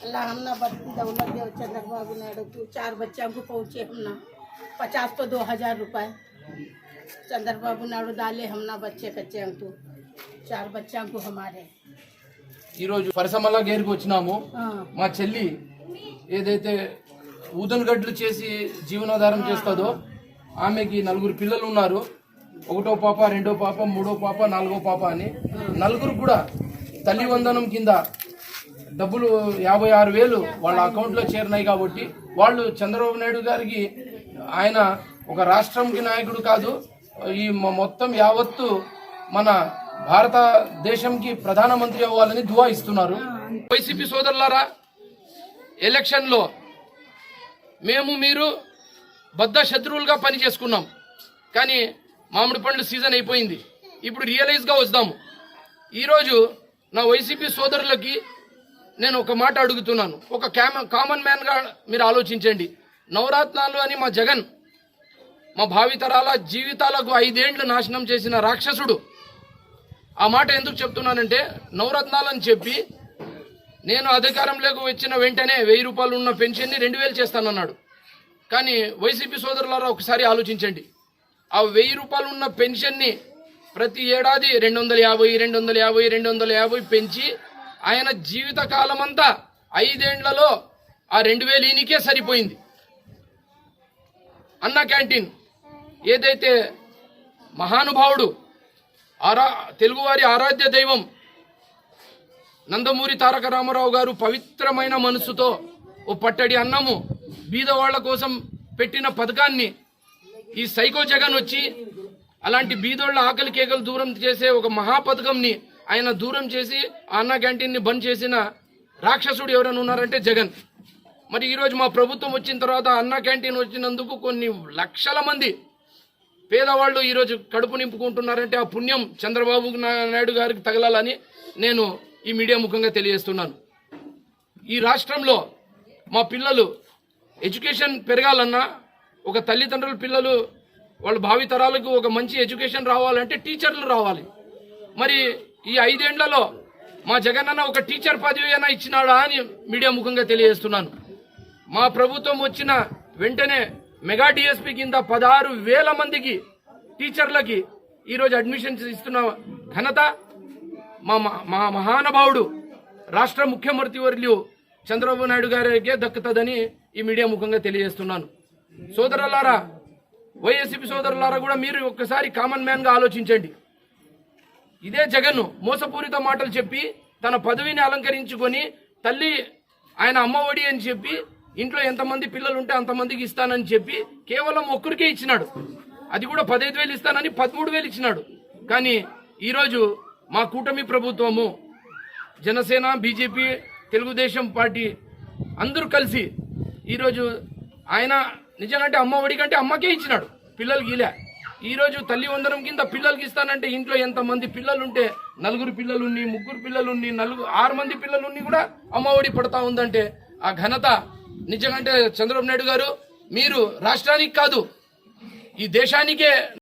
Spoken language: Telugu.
अल्लाह हमना बढ़ती दौलत दे चंद्रबाबू नायडू को चार बच्चा को पहुँचे हमना पचास तो दो हजार रुपए चंद्रबाबू नायडू डाले हमना बच्चे कच्चे हमको चार बच्चा को हमारे ఈరోజు పరిశ్రమల గేరుకు వచ్చినాము हाँ మా చెల్లి ఏదైతే ఊదన్ గడ్లు చేసి జీవనాధారం చేస్తుందో ఆమెకి నలుగురు పిల్లలు ఉన్నారు. ఒకటో పాప రెండో పాప మూడో పాప నాలుగో పాప అని. నలుగురు కూడా తల్లి వందనం కింద డబ్బులు యాభై ఆరు వేలు వాళ్ళ అకౌంట్లో చేరినాయి కాబట్టి వాళ్ళు చంద్రబాబు నాయుడు గారికి ఆయన ఒక రాష్ట్రంకి నాయకుడు కాదు. ఈ మొత్తం యావత్తు మన భారతదేశంకి ప్రధానమంత్రి అవ్వాలని దువా ఇస్తున్నారు. వైసీపీ సోదరులారా ఎలక్షన్లో మేము మీరు బద్ద శత్రువులుగా పని చేసుకున్నాం. కానీ మామిడి పండ్లు సీజన్ అయిపోయింది. ఇప్పుడు రియలైజ్గా వస్తాము ఈరోజు నా వైసీపీ సోదరులకి నేను ఒక మాట అడుగుతున్నాను. ఒక కామన్ మ్యాన్గా మీరు ఆలోచించండి. నవరత్నాలు అని మా జగన్ మా భావితరాల జీవితాలకు ఐదేండ్లు నాశనం చేసిన రాక్షసుడు. ఆ మాట ఎందుకు చెప్తున్నానంటే నవరత్నాలని చెప్పి నేను అధికారంలోకి వచ్చిన వెంటనే వెయ్యి రూపాయలు ఉన్న పెన్షన్ని రెండు వేలు చేస్తానన్నాడు. కానీ వైసీపీ సోదరులారా ఒకసారి ఆలోచించండి. ఆ వెయ్యి రూపాయలు ఉన్న పెన్షన్ని ప్రతి ఏడాది రెండు వందల యాభై రెండు వందల యాభై రెండు వందల యాభై పెంచి ఆయన జీవిత కాలమంతా ఐదేండ్లలో ఆ రెండు వేలు ఈయనకే సరిపోయింది. అన్న క్యాంటీన్ ఏదైతే మహానుభావుడు ఆరా తెలుగువారి ఆరాధ్య దైవం నందమూరి తారక రామారావు గారు పవిత్రమైన మనసుతో ఓ పట్టడి అన్నము బీదవాళ్ళ కోసం పెట్టిన పథకాన్ని ఈ సైకో జగన్ వచ్చి అలాంటి బీదోళ్ళ ఆకలి కేకలు దూరం చేసే ఒక మహా పథకంని ఆయన దూరం చేసి ఆ అన్న క్యాంటీన్ని బంద్ చేసిన రాక్షసుడు ఎవరైనా ఉన్నారంటే జగన్. మరి ఈరోజు మా ప్రభుత్వం వచ్చిన తర్వాత అన్న క్యాంటీన్ వచ్చినందుకు కొన్ని లక్షల మంది పేదవాళ్ళు ఈరోజు కడుపు నింపుకుంటున్నారంటే ఆ పుణ్యం చంద్రబాబు నాయుడు గారికి తగలాలని నేను ఈ మీడియా ముఖంగా తెలియజేస్తున్నాను. ఈ రాష్ట్రంలో మా పిల్లలు ఎడ్యుకేషన్ పెరగాలన్నా ఒక తల్లిదండ్రుల పిల్లలు వాళ్ళ భావితరాలకు ఒక మంచి ఎడ్యుకేషన్ రావాలంటే టీచర్లు రావాలి. మరి ఈ ఐదేండ్లలో మా జగనన్న ఒక టీచర్ పదవి అయినా ఇచ్చినాడా అని మీడియా ముఖంగా తెలియజేస్తున్నాను. మా ప్రభుత్వం వచ్చిన వెంటనే మెగా డిఎస్పి కింద పదహారు వేల మందికి టీచర్లకి ఈరోజు అడ్మిషన్స్ ఇస్తున్న ఘనత మా మా- మహానుభావుడు రాష్ట్ర ముఖ్యమంత్రి వర్యులు చంద్రబాబు నాయుడు గారికే దక్కుతుందని ఈ మీడియా ముఖంగా తెలియజేస్తున్నాను. సోదరులారా వైఎస్సీపీ సోదరులారా కూడా మీరు ఒక్కసారి కామన్ మ్యాన్గా ఆలోచించండి. ఇదే జగన్ మోసపూరిత మాటలు చెప్పి తన పదవిని అలంకరించుకొని తల్లి ఆయన అమ్మఒడి అని చెప్పి ఇంట్లో ఎంతమంది పిల్లలు ఉంటే అంతమందికి ఇస్తానని చెప్పి కేవలం ఒక్కరికే ఇచ్చినాడు. అది కూడా పదహైదు వేలు ఇస్తానని పదమూడు వేలు ఇచ్చినాడు. కానీ ఈరోజు మా కూటమి ప్రభుత్వము జనసేన బీజేపీ తెలుగుదేశం పార్టీ అందరూ కలిసి ఈరోజు ఆయన నిజంగా అమ్మ ఒడి కంటే అమ్మకే ఇచ్చినాడు. పిల్లలకి ఇలా ఈరోజు తల్లి వందనం కింద పిల్లలకి ఇస్తానంటే ఇంట్లో ఎంతమంది పిల్లలుంటే నలుగురు పిల్లలున్ని ముగ్గురు పిల్లలున్ని నలుగురు ఆరు మంది పిల్లలున్ని కూడా అమ్మ ఒడి పడతా ఉందంటే ఆ ఘనత నిజంగా చంద్రబాబు నాయుడు గారు మీరు రాష్ట్రానికి కాదు ఈ దేశానికే